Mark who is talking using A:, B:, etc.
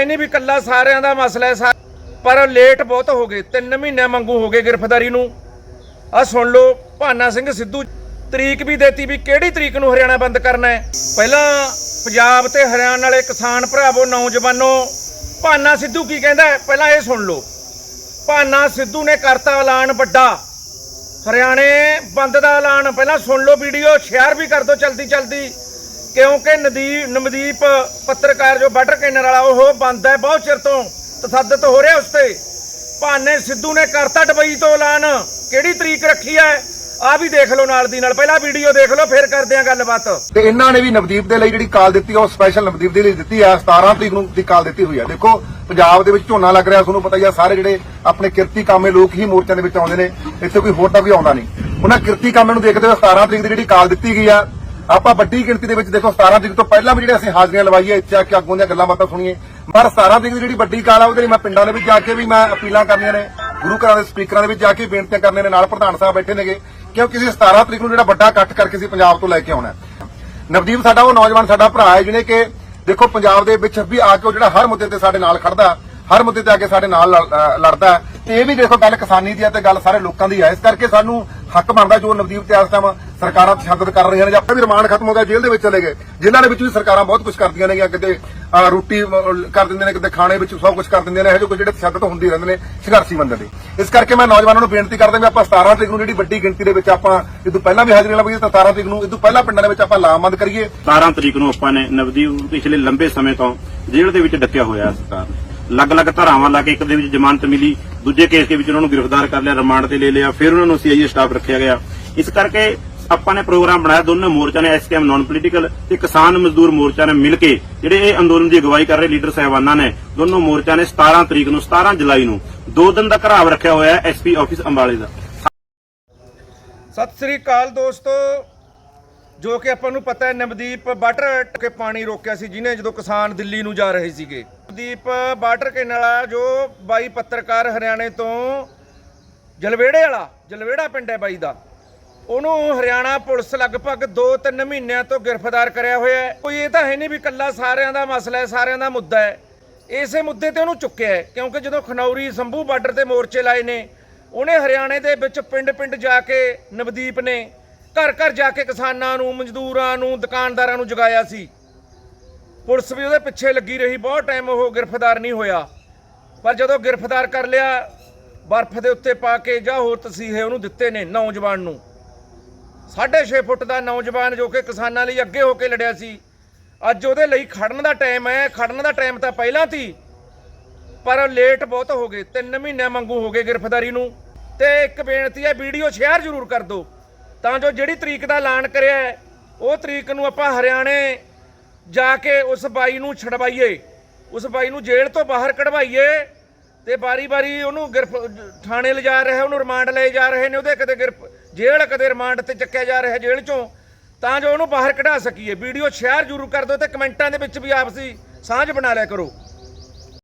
A: ਹੈ ਨਹੀਂ ਵੀ ਕੱਲਾ ਸਾਰਿਆਂ ਦਾ ਮਸਲਾ ਹੈ ਪਰ ਲੇਟ ਬਹੁਤ ਹੋ ਗਏ। 3 ਮਹੀਨੇ ਮੰਗੂ ਹੋ ਗਏ ਗ੍ਰਿਫਤਾਰੀ ਨੂੰ। ਆ ਸੁਣ ਲਓ, ਭਾਨਾ ਸਿੰਘ ਸਿੱਧੂ, ਤਰੀਕ ਵੀ ਦੇਤੀ ਵੀ ਕਿਹੜੀ ਤਰੀਕ ਨੂੰ ਹਰਿਆਣਾ ਬੰਦ ਕਰਨਾ ਹੈ? ਪਹਿਲਾਂ ਪੰਜਾਬ ਤੇ ਹਰਿਆਣਾ ਵਾਲੇ ਕਿਸਾਨ ਭਰਾਵੋ, ਨੌਜਵਾਨੋ, ਭਾਨਾ ਸਿੱਧੂ ਕੀ ਕਹਿੰਦਾ ਪਹਿਲਾਂ ਇਹ ਸੁਣ ਲਓ। ਭਾਨਾ ਸਿੱਧੂ ਨੇ ਕਰਤਾ ਐਲਾਨ ਵੱਡਾ। ਹਰਿਆਣੇ ਬੰਦ ਦਾ ਐਲਾਨ। ਪਹਿਲਾਂ ਸੁਣ ਲਓ ਵੀਡੀਓ, ਸ਼ੇਅਰ ਵੀ ਕਰ ਦਿਓ ਚਲਦੀ ਚਲਦੀ ਕਿਉਂਕਿ ਨਦੀਪ ਨਵਦੀਪ ਪੱਤਰਕਾਰ ਜੋ ਬਾਰਡਰ ਕੈਨਰ ਵਾਲਾ, ਉਹ ਬੰਦ ਹੈ ਬਹੁਤ ਚਿਰ ਤੋਂ ਤਸੱਦਦ ਹੋ ਰਿਹਾ ਉਸ ਤੇ। ਭਾਨੇ ਸਿੱਧੂ ਨੇ ਕਰਤਾ ਡਬਈ ਤੋਂ ਐਲਾਨ, ਕਿਹੜੀ ਤਰੀਕ ਰੱਖੀ ਹੈ? ਆ ਵੀ ਦੇਖ ਲਓ ਨਾਲ ਦੀ ਨਾਲ, ਪਹਿਲਾਂ ਵੀਡੀਓ ਦੇਖ ਲਓ, ਫਿਰ ਕਰਦੇ ਆ ਗੱਲਬਾਤ।
B: ਤੇ ਇਹਨਾਂ ਨੇ ਵੀ ਨਵਦੀਪ ਦੇ ਲਈ ਜਿਹੜੀ ਕਾਲ ਦਿੱਤੀ, ਉਹ ਸਪੈਸ਼ਲ ਨਵਦੀਪ ਦੇ ਲਈ ਦਿੱਤੀ ਆ 17 ਤਰੀਕ ਨੂੰ ਦੀ ਕਾਲ ਦਿੱਤੀ ਹੋਈ ਆ। ਦੇਖੋ, ਪੰਜਾਬ ਦੇ ਵਿੱਚ ਝੋਨਾ ਲੱਗ ਰਿਹਾ, ਤੁਹਾਨੂੰ ਪਤਾ ਹੀ ਆ, ਸਾਰੇ ਜਿਹੜੇ ਆਪਣੇ ਕਿਰਤੀ ਕਾਮੇ ਲੋਕ ਹੀ ਮੋਰਚਿਆਂ ਦੇ ਵਿੱਚ ਆਉਂਦੇ ਨੇ, ਇੱਥੇ ਕੋਈ ਹੋਰ ਤਾਂ ਕੋਈ ਆਉਂਦਾ ਨਹੀਂ। ਉਹਨਾਂ ਕਿਰਤੀ ਕਾਮੇ ਨੂੰ ਦੇਖਦੇ ਹੋਏ 17 ਤਰੀਕ ਦੀ ਜਿਹੜੀ ਕਾਲ ਦਿੱਤੀ ਗਈ ਆ ਆਪਾਂ ਵੱਡੀ ਗਿਣਤੀ ਦੇ ਵਿੱਚ ਦੇਖੋ 17 ਤਰੀਕ ਤੋਂ ਪਹਿਲਾਂ ਵੀ ਜਿਹੜੇ ਅਸੀਂ ਹਾਜ਼ਰੀਆਂ ਲਵਾਈਏ ਇੱਥੇ ਆ ਕੇ ਆਗੂਆਂ ਦੀਆਂ ਗੱਲਾਂ ਬਾਤਾਂ ਸੁਣੀਏ ਪਰ 17 ਤਰੀਕ ਦੀ ਜਿਹੜੀ ਵੱਡੀ ਕਾਲ ਆ, ਉਹਦੇ ਲਈ ਮੈਂ ਪਿੰਡਾਂ ਦੇ ਵਿੱਚ ਜਾ ਕੇ ਵੀ ਮੈਂ ਅਪੀਲਾਂ ਕਰਨੀਆਂ ਨੇ, ਗੁਰੂ ਘਰਾਂ ਦੇ ਸਪੀਕਰਾਂ ਦੇ ਵਿੱਚ ਜਾ ਕੇ ਬੇਨਤੀਆਂ ਕਰਨੀਆਂ ਨੇ, ਨਾਲ ਪ੍ਰਧਾਨ ਸਾਹਿਬ ਬੈਠੇ ਨੇਗੇ, ਕਿਉਂਕਿ ਅਸੀਂ 17 ਤਰੀਕ ਨੂੰ ਜਿਹੜਾ ਵੱਡਾ ਇਕੱਠ ਕਰਕੇ ਅਸੀਂ ਪੰਜਾਬ ਤੋਂ ਲੈ ਕੇ ਆਉਣਾ ਨਵਦੀਪ, ਸਾਡਾ ਉਹ ਨੌਜਵਾਨ, ਸਾਡਾ ਭਰਾ ਹੈ, ਜਿਹਨੇ ਕਿ ਦੇਖੋ, ਪੰਜਾਬ ਦੇ ਵਿੱਚ ਵੀ ਆ ਕੇ ਉਹ ਜਿਹੜਾ ਹਰ ਮੁੱਦੇ ਤੇ ਸਾਡੇ ਨਾਲ ਖੜਦਾ ਹਰ ਮੁੱਦੇ ਤੇ ਆ ਕੇ ਸਾਡੇ ਨਾਲ ਲੜਦਾ ਤੇ ਇਹ ਵੀ ਦੇਖੋ ਗੱਲ ਕਿਸਾਨੀ ਦੀ ਹੈ ਤੇ ਗੱਲ ਸਾਰੇ ਲੋਕਾਂ ਦੀ ਹੈ। ਇਸ ਕਰਕੇ ਸਾਨੂੰ ਹੱਕ ਬਣਦਾ ਜੋ ਨਵਦੀਪ ਤੇ ਇਸ ਸਰਕਾਰਾਂ ਤਸ਼ੱਦਦ ਕਰ ਰਹੀਆਂ ਨੇ ਜਾਂ ਵੀ ਰਿਮਾਂਡ ਖਤਮ ਹੋ ਗਿਆ, ਜੇਲ੍ਹ ਦੇ ਵਿੱਚ ਚਲੇ ਗਏ। ਜਿਨ੍ਹਾਂ ਦੇ ਵਿੱਚ ਵੀ ਸਰਕਾਰਾਂ ਬਹੁਤ ਕੁਝ ਕਰਦੀਆਂ ਨੇ ਕਿਤੇ ਰੋਟੀ ਕਰ ਦਿੰਦੇ ਨੇ, ਕਿਤੇ ਖਾਣੇ ਵਿੱਚ ਸਭ ਕੁਝ ਕਰ ਦਿੰਦੇ ਨੇ। ਇਹੋ ਜਿਹੇ ਜਿਹੜੇ ਤਸ਼ੱਦਦ ਹੁੰਦੀ ਰਹਿੰਦੇ ਨੇ ਸੰਘਰਸ਼ੀ ਬੰਦੇ ਦੇ। ਇਸ ਕਰਕੇ ਮੈਂ ਨੌਜਵਾਨਾਂ ਨੂੰ ਬੇਨਤੀ ਕਰਦਾ ਵੀ ਆਪਾਂ 17 ਤਰੀਕ ਨੂੰ ਜਿਹੜੀ ਵੱਡੀ ਗਿਣਤੀ ਦੇ ਵਿੱਚ ਆਪਾਂ ਇਹ ਤੋਂ ਪਹਿਲਾਂ ਵੀ ਹਾਜ਼ਰੀ ਲਵਾਈਏ ਤਾਂ 17 ਤਰੀਕ ਨੂੰ ਇਹ ਤੋਂ ਪਹਿਲਾਂ ਪਿੰਡਾਂ ਦੇ ਵਿੱਚ ਆਪਾਂ ਲਾਮਬੰਦ ਕਰੀਏ।
C: 17 ਤਰੀਕ ਨੂੰ ਆਪਾਂ ਨੇ ਨਵਦੀਪ ਪਿਛਲੇ ਲੰਬੇ ਸਮੇਂ ਤੋਂ ਜੇਲ੍ਹ ਦੇ ਵਿੱਚ ਡੱਕਿਆ ਹੋਇਆ ਸਰਕਾਰ ਅਲੱਗ-ਅਲੱਗ ਧਾਰਾਵਾਂ ਲਾ ਕੇ ਇੱਕ ਦੇ ਵਿੱਚ ਜ਼ਮਾਨਤ ਮਿਲੀ, ਦੂਜੇ ਕੇਸ ਦੇ ਵਿੱਚ ਉਹਨਾਂ ਨੂੰ ਗ੍ਰਿਫਤਾਰ ਕਰ ਲਿਆ, ਰਿਮਾਂਡ ਤੇ ਲੈ ਲਿਆ, ਫਿਰ ਉਹਨਾਂ ਨੂੰ ਸੀਆਈਏ ਸਟਾਫ ਰੱਖਿਆ ਗਿਆ। ਇਸ ਕਰਕੇ ਆਪਾਂ ਨੇ ਪ੍ਰੋਗਰਾਮ ਬਣਾਇਆ, ਦੋਨੋਂ ਮੋਰਚਾ ਨੇ ਐਸਕੇਐਮ ਨਾਨ ਪੋਲੀਟੀਕਲ ਤੇ ਕਿਸਾਨ ਮਜ਼ਦੂਰ ਮੋਰਚਾ ਨੇ ਮਿਲ ਕੇ ਜਿਹੜੇ ਇਹ ਅੰਦੋਲਨ ਦੀ ਅਗਵਾਈ ਕਰ ਰਹੇ ਲੀਡਰ ਸਾਹਿਬਾਨਾਂ ਨੇ, ਦੋਨੋਂ ਮੋਰਚਾ ਨੇ 17 ਤਰੀਕ ਨੂੰ 17 ਜੁਲਾਈ ਨੂੰ ਦੋ ਦਿਨ ਦਾ ਘਰਾਵ ਰੱਖਿਆ ਹੋਇਆ ਹੈ ਐਸਪੀ ਆਫਿਸ ਅੰਬਾਲੇ ਦਾ।
A: ਸਤਿ ਸ੍ਰੀ ਅਕਾਲ ਦੋਸਤੋ। ਜੋ ਕਿ ਆਪਾਂ ਨੂੰ ਪਤਾ ਹੈ, ਨਵਦੀਪ ਬਾਰਡਰ ਕੇ ਪਾਣੀ ਰੋਕਿਆ ਸੀ ਜਿਹਨੇ ਜਦੋਂ ਕਿਸਾਨ ਦਿੱਲੀ ਨੂੰ ਜਾ ਰਹੇ ਸੀਗੇ। ਨਵਦੀਪ ਬਾਰਡਰ ਕੇ ਵਾਲਾ, ਜੋ ਬਾਈ ਪੱਤਰਕਾਰ ਹਰਿਆਣੇ ਤੋਂ ਜਲਵੇੜੇ ਵਾਲਾ, ਜਲਵੇੜਾ ਪਿੰਡ ਹੈ ਬਾਈ ਦਾ, ਉਹਨੂੰ ਹਰਿਆਣਾ ਪੁਲਿਸ ਲਗਭਗ 2-3 ਮਹੀਨਿਆਂ ਤੋਂ ਗ੍ਰਿਫਤਾਰ ਕਰਿਆ ਹੋਇਆ ਹੈ। ਕੋਈ ਇਹ ਤਾਂ ਹੈ ਨਹੀਂ ਵੀ ਕੱਲਾ ਸਾਰਿਆਂ ਦਾ ਮਸਲਾ ਹੈ, ਸਾਰਿਆਂ ਦਾ ਮੁੱਦਾ ਹੈ। ਇਸੇ ਮੁੱਦੇ ਤੇ ਉਹਨੂੰ ਚੁੱਕਿਆ ਹੈ, ਕਿਉਂਕਿ ਜਦੋਂ ਖਨੌਰੀ ਸੰਭੂ ਬਾਰਡਰ ਤੇ ਮੋਰਚੇ ਲਾਏ ਨੇ, ਉਹਨੇ ਹਰਿਆਣੇ ਦੇ ਵਿੱਚ ਪਿੰਡ-ਪਿੰਡ ਜਾ ਕੇ ਨਵਦੀਪ ਨੇ ਘਰ-ਘਰ ਜਾ ਕੇ ਕਿਸਾਨਾਂ ਨੂੰ, ਮਜ਼ਦੂਰਾਂ ਨੂੰ, ਦੁਕਾਨਦਾਰਾਂ ਨੂੰ ਜਗਾਇਆ ਸੀ। ਪੁਲਿਸ ਵੀ ਉਹਦੇ ਪਿੱਛੇ ਲੱਗੀ ਰਹੀ, ਬਹੁਤ ਟਾਈਮ ਉਹ ਗ੍ਰਿਫਤਾਰ ਨਹੀਂ ਹੋਇਆ। ਪਰ ਜਦੋਂ ਗ੍ਰਿਫਤਾਰ ਕਰ ਲਿਆ, ਬਰਫ਼ ਦੇ ਉੱਤੇ ਪਾ ਕੇ ਜਾਂ ਹੋਰ ਤਸੀਹੇ ਉਹਨੂੰ ਦਿੱਤੇ ਨੇ ਨੌਜਵਾਨ ਨੂੰ। 6.5 ਫੁੱਟ ਦਾ ਨੌਜਵਾਨ ਜੋ ਕਿ ਕਿਸਾਨਾਂ ਲਈ ਅੱਗੇ ਹੋ ਕੇ ਲੜਿਆ ਸੀ, ਅੱਜ ਉਹਦੇ ਲਈ ਖੜਨ ਦਾ ਟਾਈਮ ਹੈ, ਖੜਨ ਦਾ ਟਾਈਮ ਤਾਂ ਪਹਿਲਾਂ ਸੀ, ਪਰ ਲੇਟ ਬਹੁਤ ਹੋ ਗਏ 3 ਮਹੀਨੇ ਮੰਗੂ ਹੋ ਗਏ ਗ੍ਰਿਫਤਾਰੀ ਨੂੰ। ਤੇ ਇੱਕ ਬੇਨਤੀ ਹੈ, ਵੀਡੀਓ ਸ਼ੇਅਰ ਜ਼ਰੂਰ ਕਰ ਦਿਓ, ਤਾਂ ਜੋ ਜਿਹੜੀ ਤਰੀਕ ਦਾ ਐਲਾਨ ਕਰਿਆ ਉਹ ਤਰੀਕ ਨੂੰ ਆਪਾਂ ਹਰਿਆਣੇ ਜਾ ਕੇ ਉਸ ਬਾਈ ਨੂੰ ਛਡਵਾਈਏ, ਉਸ ਬਾਈ ਨੂੰ ਜੇਲ੍ਹ ਤੋਂ ਬਾਹਰ ਕਢਵਾਈਏ ਤੇ ਬਾਰੀ-ਬਾਰੀ ਉਹਨੂੰ ਗਿਰਫ, ਥਾਣੇ ਲਿਜਾ ਰਿਹਾ, ਉਹਨੂੰ ਰਿਮਾਂਡ ਲਏ ਜਾ ਰਹੇ ਨੇ, ਉਹਦੇ ਕਦੇ ਗਿਰਫ, ਜੇਲ੍ਹ ਕਦੇ ਰਿਮਾਂਡ ਤੇ ਚੱਕਿਆ ਜਾ ਰਿਹਾ ਜੇਲ੍ਹ ਚੋਂ, ਤਾਂ ਜੋ ਉਹਨੂੰ ਬਾਹਰ ਕਢਾ ਸਕੀਏ। ਵੀਡੀਓ ਸ਼ੇਅਰ ਜ਼ਰੂਰ ਕਰ ਦਿਓ ਤੇ ਕਮੈਂਟਾਂ ਦੇ ਵਿੱਚ ਵੀ ਆਪਸੀ ਸਾਂਝ ਬਣਾ ਲਿਆ ਕਰੋ।